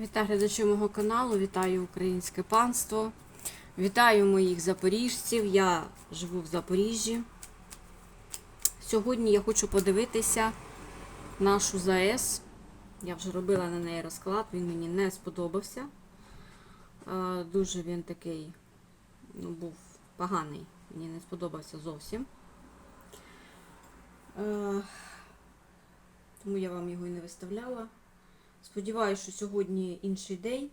Вітаю глядачі мого каналу, вітаю українське панство, вітаю моїх запоріжців. Я живу в Запоріжжі. Сьогодні я хочу подивитися нашу ЗАЕС. Я вже робила на неї розклад, він мені не сподобався. Е, Дуже він такий ну, був поганий, мені не сподобався зовсім. Е, Тому я вам його і не виставляла. Сподіваюся, що сьогодні інший день,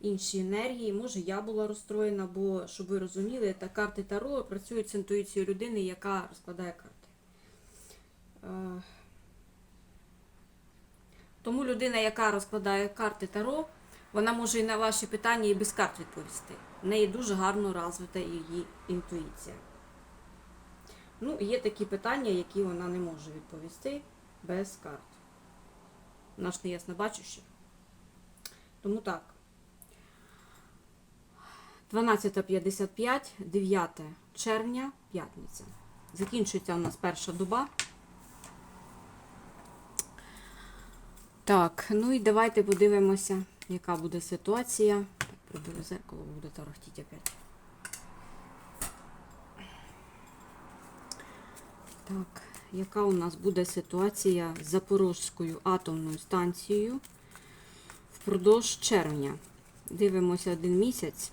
інші енергії. Може, я була розстроєна, бо, щоб ви розуміли, та карти Таро працюють з інтуїцією людини, яка розкладає карти. Е, Тому людина, яка розкладає карти Таро, вона може і на ваші питання і без карт відповісти. В неї дуже гарно розвита її інтуїція. Ну, є такі питання, які вона не може відповісти без карт. Вона ж не ясно. Тому так. 12.55, 9 червня, п'ятниця. Закінчується у нас перша доба. Так, ну і давайте подивимося, яка буде ситуація. Так, приберу зеркало, буде тарахтіть опять. Так, яка у нас буде ситуація з Запорозькою атомною станцією впродовж червня? Дивимося один місяць,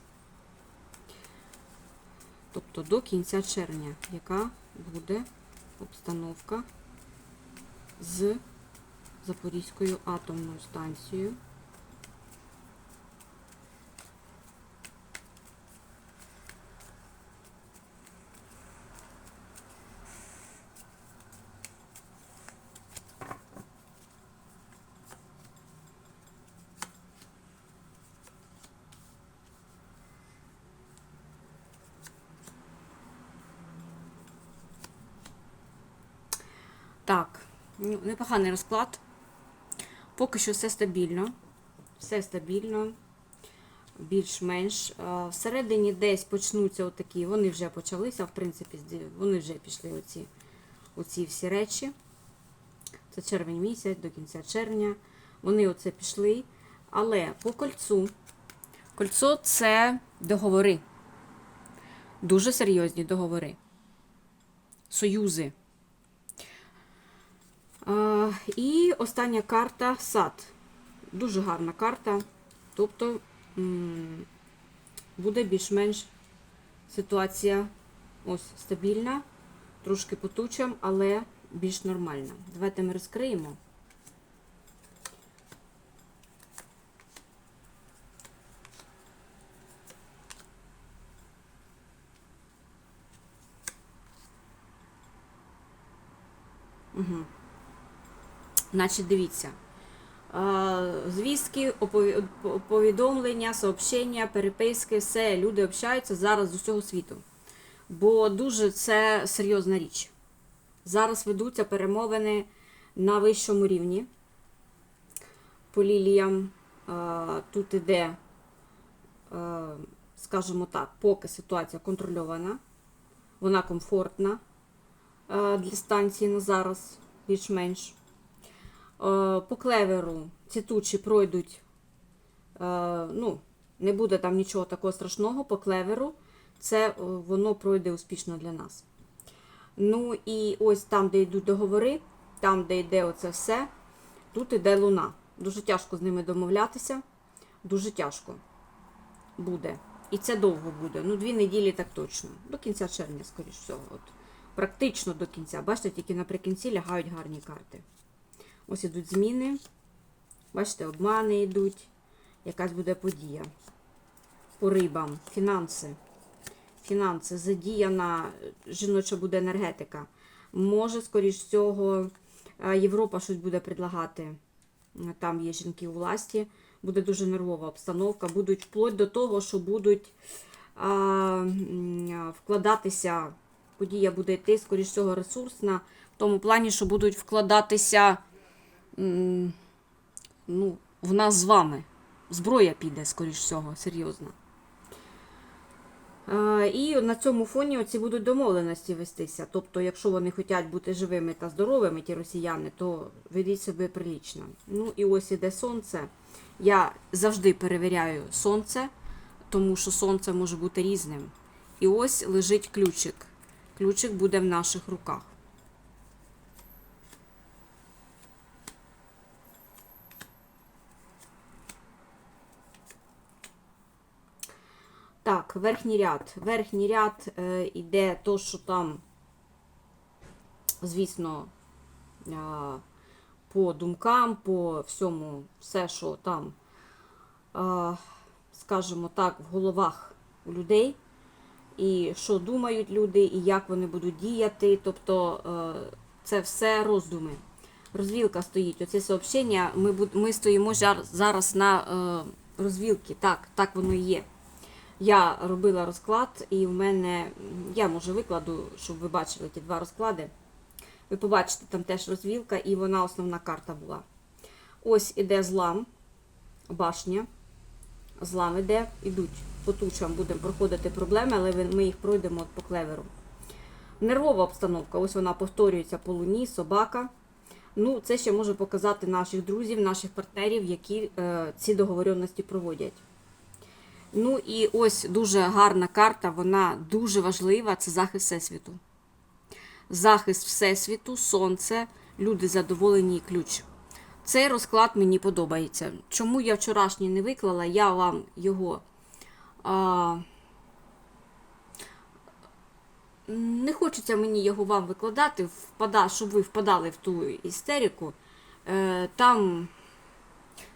тобто до кінця червня, яка буде обстановка з Запорізькою атомною станцією. Так, непоганий розклад. Поки що все стабільно. Все стабільно, більш-менш. Е, Всередині десь почнуться отакі, вони вже почалися, в принципі, вони вже пішли оці, оці всі речі. Це червень місяць, до кінця червня. Вони оце пішли. Але по кольцу. Кольцо це договори. Дуже серйозні договори. Союзи. І остання карта сад. Дуже гарна карта. Тобто буде більш-менш ситуація ось стабільна, трошки потуча, але більш нормальна. Давайте ми розкриємо. Угу. Значить, дивіться. Звістки, повідомлення, сообщення, переписки, все, люди общаються зараз з усього світу. Бо дуже це серйозна річ. Зараз ведуться перемовини на вищому рівні. По ліліям тут іде, скажімо так, поки ситуація контрольована, вона комфортна для станції на зараз, більш-менш. Е, По клеверу ці тучі пройдуть, е, ну, не буде там нічого такого страшного. По клеверу це е, воно пройде успішно для нас. Ну і ось там, де йдуть договори, там, де йде оце все, тут іде луна. Дуже тяжко з ними домовлятися. Дуже тяжко буде. І це довго буде. Ну, дві неділі так точно. До кінця червня, скоріш всього. От. Практично до кінця. Бачите, тільки наприкінці лягають гарні карти. Ось ідуть зміни. Бачите, обмани йдуть. Якась буде подія. По рибам, фінанси. Фінанси, задіяна жіноча буде енергетика. Може, скоріш всього, е, Європа щось буде предлагати. Там є жінки у власті. Буде дуже нервова обстановка. Будуть вплоть до того, що будуть а, вкладатися. Подія буде йти, скоріш всього, ресурсна. В тому плані, що будуть вкладатися ну, в нас з вами. Зброя піде, скоріш всього, серйозно. Е, І на цьому фоні оці будуть домовленості вестися. Тобто, якщо вони хочуть бути живими та здоровими, ті росіяни, то ведіть себе прилічно. Ну і ось іде сонце. Я завжди перевіряю сонце, тому що сонце може бути різним. І ось лежить ключик. Ключик буде в наших руках. Так, верхній ряд. Верхній ряд е, іде то, що там, звісно, е, по думкам, по всьому, все, що там, е, скажімо так, в головах у людей, і що думають люди, і як вони будуть діяти. Тобто е, це все роздуми. Розвілка стоїть. Оце сообщення. Ми, ми стоїмо зараз на е, розвілці. Так, так воно і є. Я робила розклад, і в мене, я може викладу, щоб ви бачили ті два розклади. Ви побачите, там теж розвілка, і вона основна карта була. Ось іде злам, башня. Злам іде, ідуть по тучам, будемо проходити проблеми, але ми їх пройдемо от по клеверу. Нервова обстановка, ось вона повторюється по луні, собака. Ну, це ще може показати наших друзів, наших партнерів, які е, ці договоренності проводять. Ну і ось дуже гарна карта, вона дуже важлива це захист Всесвіту. Захист Всесвіту, сонце, люди задоволені і ключ. Цей розклад мені подобається. Чому я вчорашній не виклала, я вам його. А, не хочеться мені його вам викладати, впада, щоб ви впадали в ту істерику. Е, там,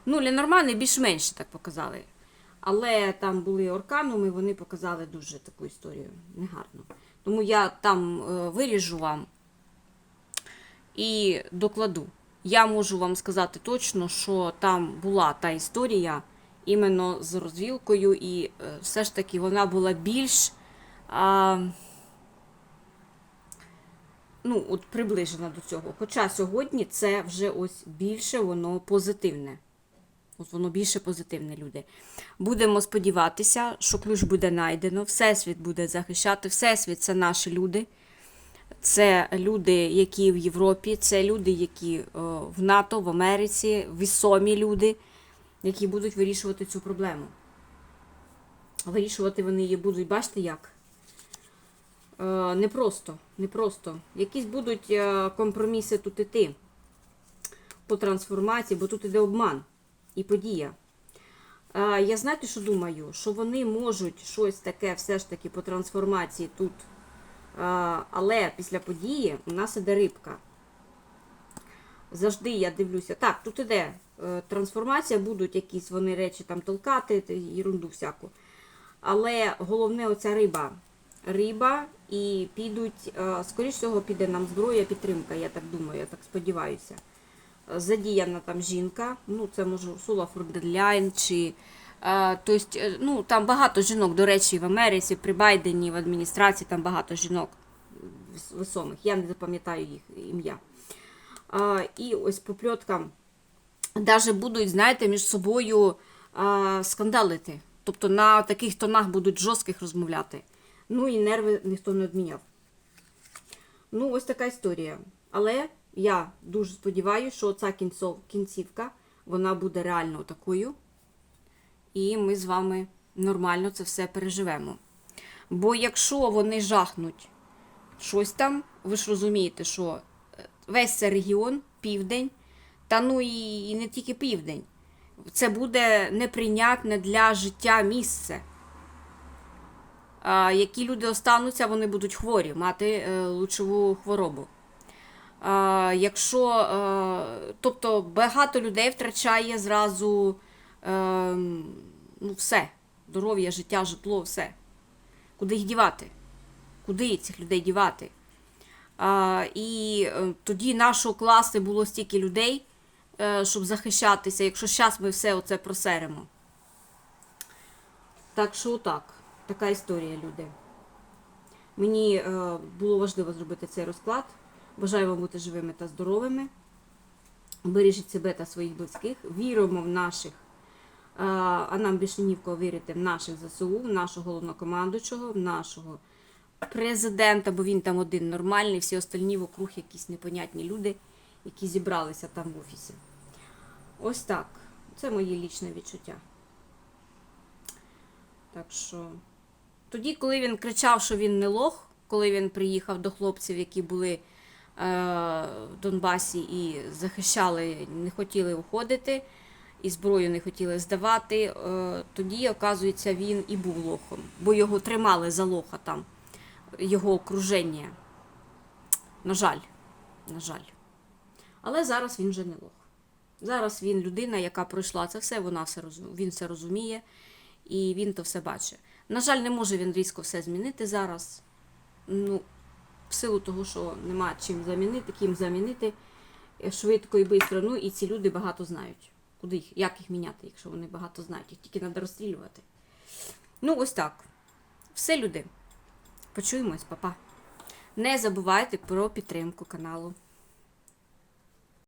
ну, Ленормани більш-менш так показали. Але там були оркануми, вони показали дуже таку історію негарну. Тому я там е, виріжу вам і докладу. Я можу вам сказати точно, що там була та історія іменно з розвілкою, і е, все ж таки вона була більш а, ну, от приближена до цього. Хоча сьогодні це вже ось більше воно позитивне. От воно більше позитивне, люди. Будемо сподіватися, що ключ буде знайдено, Всесвіт буде захищати. Всесвіт це наші люди. Це люди, які в Європі, це люди, які е, в НАТО, в Америці, вісомі люди, які будуть вирішувати цю проблему. Вирішувати вони її будуть, бачите як? Е, Непросто, непросто. Якісь будуть е, компроміси тут іти по трансформації, бо тут іде обман і подія. Я знаєте, що думаю? Що вони можуть щось таке все ж таки по трансформації тут. Але після події у нас іде рибка. Завжди я дивлюся. Так, тут іде е, трансформація, будуть якісь вони речі там толкати, ерунду всяку. Але головне оця риба. Риба і підуть, е, скоріш всього, піде нам зброя, підтримка, я так думаю, я так сподіваюся. Задіяна там жінка, ну це може Сула Фурдерляйн чи. Е, тобто, е, ну, там багато жінок, до речі, в Америці, при Байдені, в адміністрації там багато жінок висомих. Я не запам'ятаю їх ім'я. І ось по пльоткам навіть будуть, знаєте, між собою скандалити. Тобто на таких тонах будуть жорстких розмовляти. Ну і нерви ніхто не відміняв. Ну, ось така історія. Але я дуже сподіваюся, що ця кінцівка вона буде реально такою. І ми з вами нормально це все переживемо. Бо якщо вони жахнуть щось там, ви ж розумієте, що е, весь цей регіон, південь, та ну і, не тільки південь, це буде неприйнятне для життя місце. Які люди остануться, вони будуть хворі, мати е, лучову хворобу. Якщо, е, тобто багато людей втрачає зразу е, ну, все, здоров'я, життя, житло, все. Куди їх дівати? Куди цих людей дівати? І е, тоді нашого класу було стільки людей, щоб захищатися, якщо зараз ми все оце просеремо. Так що так, така історія, люди. Мені було важливо зробити цей розклад. Бажаю вам бути живими та здоровими. Бережіть себе та своїх близьких. Віримо в наших, а нам більше ні в кого вірити, в наших ЗСУ, в нашого головнокомандуючого, в нашого президента, бо він там один нормальний, всі остальні вокруг якісь непонятні люди, які зібралися там в офісі. Ось так. Це моє лічне відчуття. Так що. Тоді, коли він кричав, що він не лох, коли він приїхав до хлопців, які були в Донбасі і захищали, не хотіли уходити, і зброю не хотіли здавати, е, тоді, оказується, він і був лохом, бо його тримали за лоха там, його окруження. На жаль, на жаль. Але зараз він вже не лох. Зараз він людина, яка пройшла це все, вона все він все розуміє і він то все бачить. На жаль, не може він різко все змінити зараз. Ну, силу того, що нема чим замінити, ким замінити е, швидко і швидко. Ну і ці люди багато знають. Куди їх, як їх міняти, якщо вони багато знають, їх тільки треба розстрілювати. Ну, ось так. Все, люди. Почуємось, папа. Не забувайте про підтримку каналу.